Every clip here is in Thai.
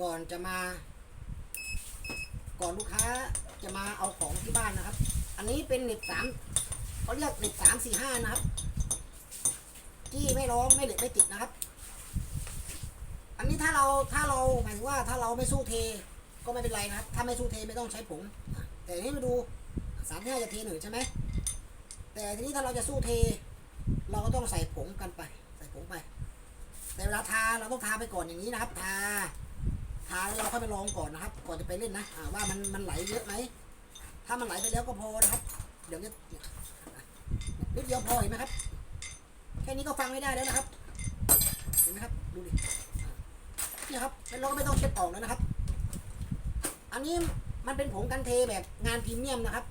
ก่อนจะมา ก่อนลูกค้าจะมาเอาของที่บ้านนะครับ อันนี้เป็นเน็ตสามเขาเรียกเน็ตสามสี่ห้านะครับ ที่ไม่ร้องไม่เหล็กไม่ติดนะครับ อันนี้ถ้าเราถ้าเราหมายถึงว่าถ้าเราไม่สู้เทก็ไม่เป็นไรนะครับ ถ้าไม่สู้เทไม่ต้องใช้ผงแต่นี้มาดูสามห้าจะเทหนึ่งใช่ไหมแต่ทีนี้ถ้าเราจะสู้เท เราก็ต้องใส่ผงกันไป ใส่ผงไป แต่เวลาทาเราต้องทาไปก่อนอย่างนี้นะครับ ทา ทาแล้วเราค่อยไปลองก่อนนะครับ ก่อนจะไปเล่นนะอ่าว่ามันมันไหลเยอะไหมถ้ามันไหลไปแล้วก็พอนะครับ เดี๋ยวจะนิดเดียวพอเห็นไหมครับ แค่นี้ก็ฟังไม่ได้แล้วนะครับ เห็นไหมครับ ดูดินี่ครับเราก็ไม่ต้องเช็ดออกแล้วนะครับ อันนี้มันเป็นผงกันเทแบบงานพรีเมียมนะครับ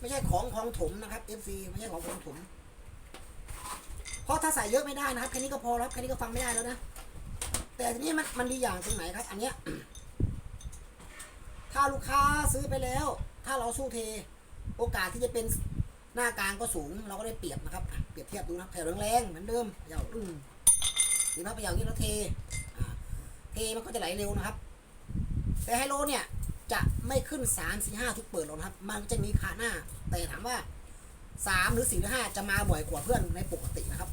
ไม่ใช่ของของถมนะครับ FC ไม่ใช่ของของถมเพราะถ้าใส่เยอะไม่ได้นะครับ แค่นี้ก็พอแล้วครับแค่นี้ก็ฟังไม่ได้แล้วนะ แต่ทีนี้มันมันดีอย่างตรงไหนครับ อันเนี้ยถ้าลูกค้าซื้อไปแล้ว ถ้าเราสู้เท โอกาสที่จะเป็นหน้ากลางก็สูง เราก็ได้เปรียบนะครับ เปรียบเทียบดูนะแถวแรงๆเหมือนเดิมเขย่าอึ้งหรือว่าไปอย่างนี้เราเทเทมันก็จะไหลเร็วนะครับ แต่ไฮโลเนี่ยจะไม่ขึ้นสามสี่ห้าทุกเปิดหรอกนะครับ มันจะมีขาหน้า แต่ถามว่าสามหรือสี่หรือห้าจะมาบ่อยกว่าเพื่อนในปกตินะครับ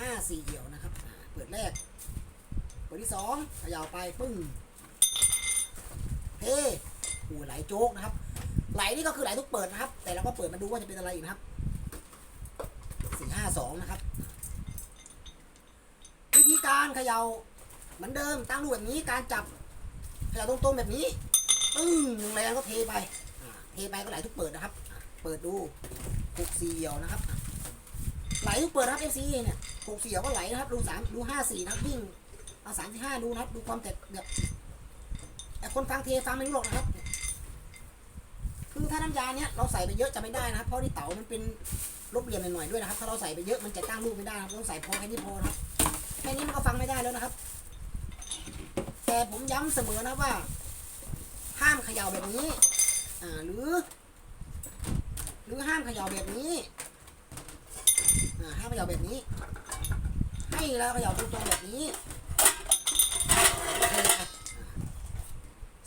ห้าสี่เหี่ยวนะครับ เปิดแรก เปิดที่สองเขย่าไปปึ้งเฮ้หูไหลโจ๊กนะครับ ไหลนี่ก็คือไหลทุกเปิดนะครับ แต่เราก็เปิดมาดูว่าจะเป็นอะไรอีกนะครับสี่ห้าสองนะครับ วิธีการเขย่าเหมือนเดิมตั้งรูปแบบนี้การจับเขย่าตรงๆแบบนี้ปึ้งแรงก็เทไปเทไปก็ไหลทุกเปิดนะครับ เปิดดูหกสี่เหี่ยวนะครับ ไหลทุกเปิดนะครับเอฟซีเนี่ยหกสี่เหี่ยวก็ไหลนะครับดูสามดูห้าสี่นะครับวิ่ง เอาสามที่ห้าดูนะครับ ดูความแตกแบบแต่คนฟังเทฟังไม่รู้หรอกนะครับ คือถ้าน้ำยาเนี้ยเราใส่ไปเยอะจะไม่ได้นะครับ เพราะที่เต๋ามันเป็นลบเหลี่ยมหน่อยๆด้วยนะครับ ถ้าเราใส่ไปเยอะมันจะตั้งรูปไม่ได้นะครับต้องใส่พอแค่นี้พอนะครับ แค่นี้มันก็ฟังไม่ได้แล้วนะครับ แต่ผมย้ำเสมอนะว่า ห้ามเขย่าแบบนี้ อ่าหรือ หรือห้ามเขย่าแบบนี้ อ่าห้ามเขย่าแบบนี้ ให้แล้วเขย่าตรงๆแบบนี้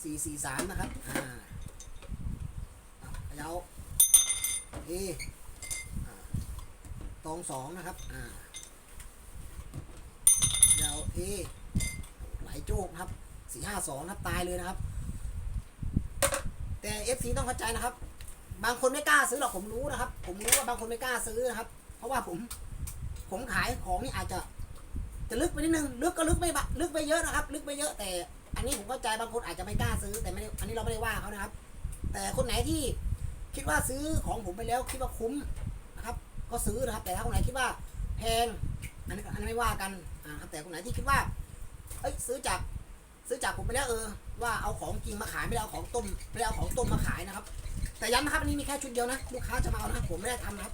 สี่สี่สามนะครับ อ่าเขย่าเออ่ตองสองนะครับ อ่าเขย่าเอไหลโจกครับสี่ห้าสองครับตายเลยนะครับ แต่เอฟซีต้องเข้าใจนะครับ บางคนไม่กล้าซื้อหรอกผมรู้นะครับ ผมรู้ว่าบางคนไม่กล้าซื้อนะครับ เพราะว่าผม ผมขายของนี่อาจจะจะลึกไปนิดนึง ลึกก็ลึกไม่ลึกไปเยอะนะครับ ลึกไปเยอะแต่ อันนี้ผมเข้าใจบางคนอาจจะไม่กล้าซื้อแต่ไม่ได้อันนี้เราไม่ได้ว่าเขานะครับ แต่คนไหนที่คิดว่าซื้อของผมไปแล้วคิดว่าคุ้มนะครับ ก็ซื้อนะครับ แต่ถ้าคนไหนคิดว่าแพงอันนี้อันนี้ไม่ว่ากันอ่าครับแต่คนไหนที่คิดว่าเอ้ยซื้อจากซื้อจากผมไปแล้วเออ ว่าเอาของจริงมาขายไม่ได้เอาของต้มไม่ได้เอาของต้มมาขายนะครับ แต่ย้ำนะครับอันนี้มีแค่ชุดเดียวนะลูกค้าจะมาเอานะผมไม่ได้ทำนะครับ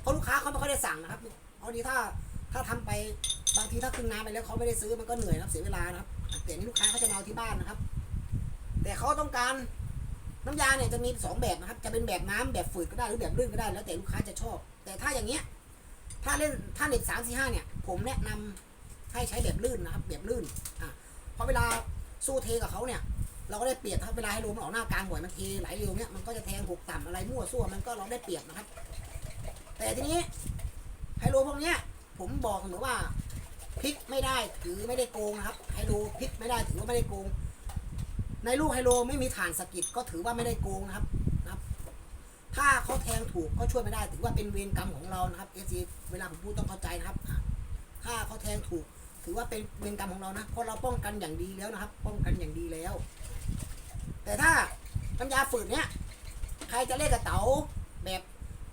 เพราะลูกค้าเขาไม่ค่อยได้สั่งนะครับเพราดีถ้าถ้าทำไปบางทีถ้าคืนน้ำไปแล้วเขาไม่ได้ซื้อมันก็เหนื่อยนะครับเสียเวลานะครับ แต่นี่ลูกค้าเขาจะมาเอาที่บ้านนะครับ แต่เขาต้องการน้ำยาเนี่ยจะมีสองแบบนะครับ จะเป็นแบบน้ำแบบฝืดก็ได้หรือแบบลื่นก็ได้ แล้วแต่ลูกค้าจะชอบ แต่ถ้าอย่างเงี้ย ถ้าเล่นถ้าเน็ตสามสี่ห้าเนี่ย ผมแนะนำให้ใช้แบบลื่นนะครับ แบบลื่นอะเพราะเวลาสู้เทกับเขาเนี่ย เราก็ได้เปรียบถ้าเวลาให้ลมมันออกหน้ากลางบ่อยมันเทไหลเร็วเนี่ยมันก็จะแทงหกต่ำอะไรมั่วซั่วมันก็เราได้เปรียบนะครับ แต่ทีนี้ไฮโลพวกเนี้ย ผมบอกเสมอว่า พลิกไม่ได้ถือไม่ได้โกงนะครับไฮโลพลิกไม่ได้ถือว่าไม่ได้โกง ในลูกไฮโลไม่มีฐานสกิดก็ถือว่าไม่ได้โกงนะครับนะครับ ถ้าเขาแทงถูกก็ช่วยไม่ได้ ถือว่าเป็นเวรกรรมของเรานะครับเอซีเวลาผมพูดต้องเข้าใจนะครับ ถ้าเขาแทงถูก ถือว่าเป็นเวรกรรมของเรานะเพราะเราป้องกันอย่างดีแล้วนะครับ ป้องกันอย่างดีแล้ว แต่ถ้าน้ำยาฝืดเนี้ยใครจะเล่นกับเต๋าแบบ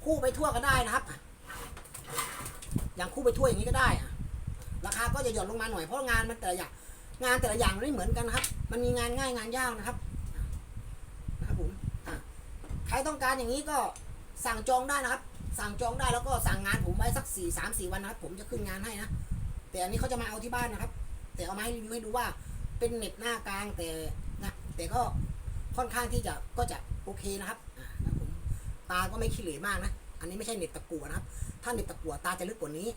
คู่ไปทั่วก็ได้นะครับ อย่างคู่ไปทั่วอย่างนี้ก็ได้อะ ราคาก็จะหย่อนลงมาหน่อยเพราะงานมันแต่ละอย่างงานแต่ละอย่างไม่เหมือนกันครับ มันมีงานง่ายงานยากนะครับนะครับผมใครต้องการอย่างนี้ก็สั่งจองได้นะครับ สั่งจองได้แล้วก็สั่งงานผมไว้สักสี่สามสี่วันนะครับ ผมจะขึ้นงานให้นะแต่อันนี้เขาจะมาเอาที่บ้านนะครับ แต่เอามาให้รีวิวให้ดูว่าเป็นเน็ตหน้ากลางแต่นะแต่ก็ค่อนข้างที่จะก็จะโอเคนะครับนะครับผมตาก็ไม่ขี้เหร่มากนะอันนี้ไม่ใช่เน็ตตะกัวนะครับ ถ้าเน็ตตะกัวตาจะลึกกว่านี้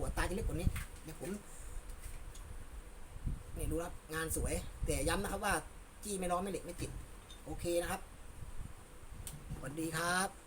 หัวตาจะเล็กกว่านี้เดี๋ยวผมนี่ดูครับงานสวย แต่ย้ำนะครับว่า จี้ไม่ร้อนไม่เหล็กไม่ติด โอเคนะครับสวัสดีครับ